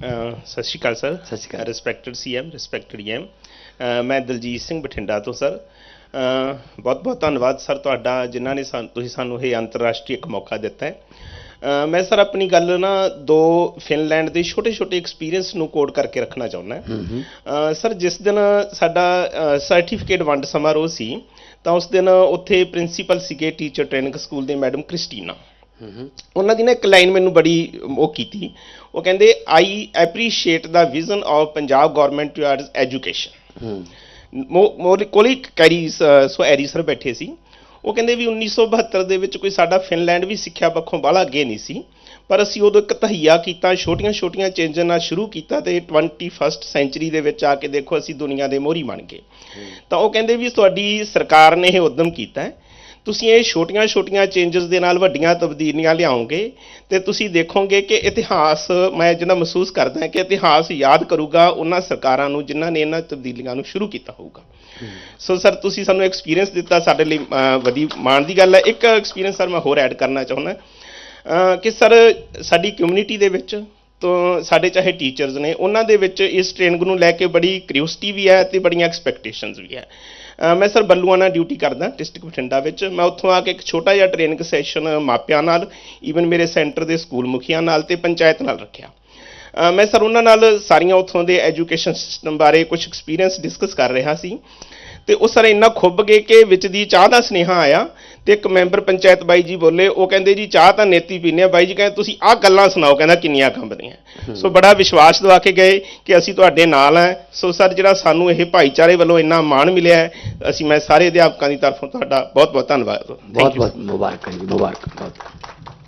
ਸਤਿ ਸ਼੍ਰੀ ਅਕਾਲ ਸਰ। ਸਤਿ ਸ਼੍ਰੀ ਅਕਾਲ। Respected CM respected EM ਮੈਂ ਦਲਜੀਤ ਸਿੰਘ ਬਠਿੰਡਾ ਤੋਂ ਸਰ। ਬਹੁਤ ਬਹੁਤ ਧੰਨਵਾਦ ਸਰ ਤੁਹਾਡਾ ਜਿਨ੍ਹਾਂ ਨੇ ਸਾਨੂੰ ਤੁਸੀਂ ਸਾਨੂੰ ਇਹ ਅੰਤਰਰਾਸ਼ਟਰੀ ਇੱਕ ਮੌਕਾ ਦਿੱਤਾ ਹੈ। ਮੈਂ ਸਰ ਆਪਣੀ ਗੱਲ ਨਾ ਦੋ ਫਿਨਲੈਂਡ ਦੇ ਛੋਟੇ ਛੋਟੇ ਐਕਸਪੀਰੀਅੰਸ ਨੂੰ ਕੋਡ ਕਰਕੇ ਰੱਖਣਾ ਚਾਹੁੰਦਾ ਸਰ ਜਿਸ ਦਿਨ ਸਾਡਾ ਸਰਟੀਫਿਕੇਟ ਵੰਡ ਸਮਾਰੋਹ ਸੀ ਤਾਂ ਉਸ ਦਿਨ ਉੱਥੇ ਪ੍ਰਿੰਸੀਪਲ ਸੀਗੇ ਟੀਚਰ ਟ੍ਰੇਨਿੰਗ ਸਕੂਲ ਦੇ ਮੈਡਮ ਕ੍ਰਿਸਟੀਨਾ। ਉਹਨਾਂ ਦੀ ਨਾ ਇੱਕ ਲਾਈਨ ਮੈਨੂੰ ਬੜੀ ਉਹ ਕੀਤੀ। ਉਹ ਕਹਿੰਦੇ I appreciate the vision of Punjab government towards education more cocurricular ਸ- ਐਰੀ ਸਰ ਬੈਠੇ ਸੀ। ਉਹ ਕਹਿੰਦੇ ਵੀ 1972 ਦੇ ਵਿੱਚ ਕੋਈ ਸਾਡਾ ਫਿਨਲੈਂਡ ਵੀ ਸਿੱਖਿਆ ਪੱਖੋਂ ਬਾਹਲਾ ਅੱਗੇ ਨਹੀਂ ਸੀ। ਪਰ ਅਸੀਂ ਉਦੋਂ ਇੱਕ ਤਹਈਆ ਕੀਤਾ ਛੋਟੀਆਂ-ਛੋਟੀਆਂ ਚੇਂਜਾਂ ਨਾਲ ਸ਼ੁਰੂ ਕੀਤਾ ਤੇ 21st ਸੈਂਚਰੀ ਦੇ ਵਿੱਚ ਆ ਕੇ ਦੇਖੋ ਅਸੀਂ ਦੁਨੀਆ ਦੇ ਮੋਹਰੀ ਬਣ ਗਏ। ਤਾਂ ਉਹ ਕਹਿੰਦੇ ਵੀ ਤੁਹਾਡੀ ਸਰਕਾਰ ਨੇ ਇਹ ਉਦਮ ਕੀਤਾ ਹੈ। ਤੁਸੀਂ ਇਹ ਛੋਟੀਆਂ-ਛੋਟੀਆਂ ਚੇਂਜਸ ਦੇ ਨਾਲ ਵੱਡੀਆਂ ਤਬਦੀਲੀਆਂ ਲਿਆਓਗੇ ਤੇ ਤੁਸੀਂ ਦੇਖੋਗੇ ਕਿ ਇਤਿਹਾਸ ਮੈਂ ਜਿਹੜਾ ਮਹਿਸੂਸ ਕਰਦਾ ਕਿ ਇਤਿਹਾਸ ਯਾਦ ਕਰੂਗਾ ਉਹਨਾਂ ਸਰਕਾਰਾਂ ਨੂੰ ਜਿਨ੍ਹਾਂ ਨੇ ਇਹਨਾਂ ਤਬਦੀਲੀਆਂ ਨੂੰ ਸ਼ੁਰੂ ਕੀਤਾ ਹੋਊਗਾ। ਸੋ ਸਰ ਤੁਸੀਂ ਸਾਨੂੰ ਐਕਸਪੀਰੀਅੰਸ ਦਿੱਤਾ ਸਾਡੇ ਲਈ ਵਧੀ ਮਾਣ ਦੀ ਗੱਲ ਹੈ। ਇੱਕ ਐਕਸਪੀਰੀਅੰਸ ਸਰ ਮੈਂ ਹੋਰ ਐਡ ਕਰਨਾ ਚਾਹੁੰਦਾ। ਕਿ ਸਰ ਸਾਡੀ ਕਮਿਊਨਿਟੀ ਦੇ ਵਿੱਚ ਤੋਂ ਸਾਡੇ ਚਾਹੇ ਟੀਚਰਸ ਨੇ, ਉਹਨਾਂ ਦੇ ਵਿੱਚ ਇਸ ਟ੍ਰੇਨਿੰਗ ਨੂੰ ਲੈ ਕੇ ਬੜੀ ਕਿਉਰਿਓਸਿਟੀ ਵੀ ਹੈ ਤੇ ਬੜੀਆਂ ਐਕਸਪੈਕਟੇਸ਼ਨਸ ਵੀ ਹੈ। ਮੈਂ ਸਰ ਬੱਲੂਆਣਾ ਡਿਊਟੀ ਕਰਦਾ ਡਿਸਟ੍ਰਿਕਟ ਬਠਿੰਡਾ ਵਿੱਚ। ਮੈਂ ਉੱਥੋਂ ਆ ਕੇ ਇੱਕ ਛੋਟਾ ਜਿਹਾ ਟ੍ਰੇਨਿੰਗ ਸੈਸ਼ਨ ਮਾਪਿਆਂ ਨਾਲ ਈਵਨ ਮੇਰੇ ਸੈਂਟਰ ਦੇ ਸਕੂਲ ਮੁਖੀਆਂ ਨਾਲ ਤੇ ਪੰਚਾਇਤ ਨਾਲ ਰੱਖਿਆ। ਮੈਂ ਸਰ ਉਹਨਾਂ ਨਾਲ ਸਾਰੀਆਂ ਉੱਥੋਂ ਦੇ ਐਜੂਕੇਸ਼ਨ ਸਿਸਟਮ ਬਾਰੇ ਕੁਝ ਐਕਸਪੀਰੀਅੰਸ ਡਿਸਕਸ ਕਰ ਰਿਹਾ ਸੀ। ਤੇ ਉਹ ਸਰ ਇੰਨਾ ਖੁੱਬ ਗਏ ਕਿ ਵਿੱਚ ਦੀ ਚਾਹ ਦਾ ਸੁਨੇਹਾ ਆਇਆ ਤੇ ਇੱਕ ਮੈਂਬਰ ਪੰਚਾਇਤ ਬਾਈ ਜੀ ਬੋਲੇ ਉਹ ਕਹਿੰਦੇ ਜੀ ਚਾਹ ਤਾਂ ਨੇਤੀ ਪੀਨੇ ਆ। ਬਾਈ ਜੀ ਕਹਿੰਦੇ ਤੁਸੀਂ ਆਹ ਗੱਲਾਂ ਸੁਣਾਓ। ਕਹਿੰਦਾ ਕਿੰਨੀਆਂ ਕੰਬਦੀਆਂ ਸੋ ਬੜਾ ਵਿਸ਼ਵਾਸ ਦਵਾ ਕੇ ਗਏ ਕਿ ਅਸੀਂ ਤੁਹਾਡੇ ਨਾਲ ਹੈ। ਸੋ ਸਰ ਜਿਹੜਾ ਸਾਨੂੰ ਇਹ ਭਾਈਚਾਰੇ ਵੱਲੋਂ ਇੰਨਾ ਮਾਣ ਮਿਲਿਆ ਹੈ ਅਸੀਂ ਮੈਂ ਸਾਰੇ ਅਧਿਆਪਕਾਂ ਦੀ ਤਰਫੋਂ ਤੁਹਾਡਾ ਬਹੁਤ ਬਹੁਤ ਧੰਨਵਾਦ ਬਹੁਤ ਬਹੁਤ ਮੁਬਾਰਕਾਂ ਜੀ ਮੁਬਾਰਕਾਂ ਬਹੁਤ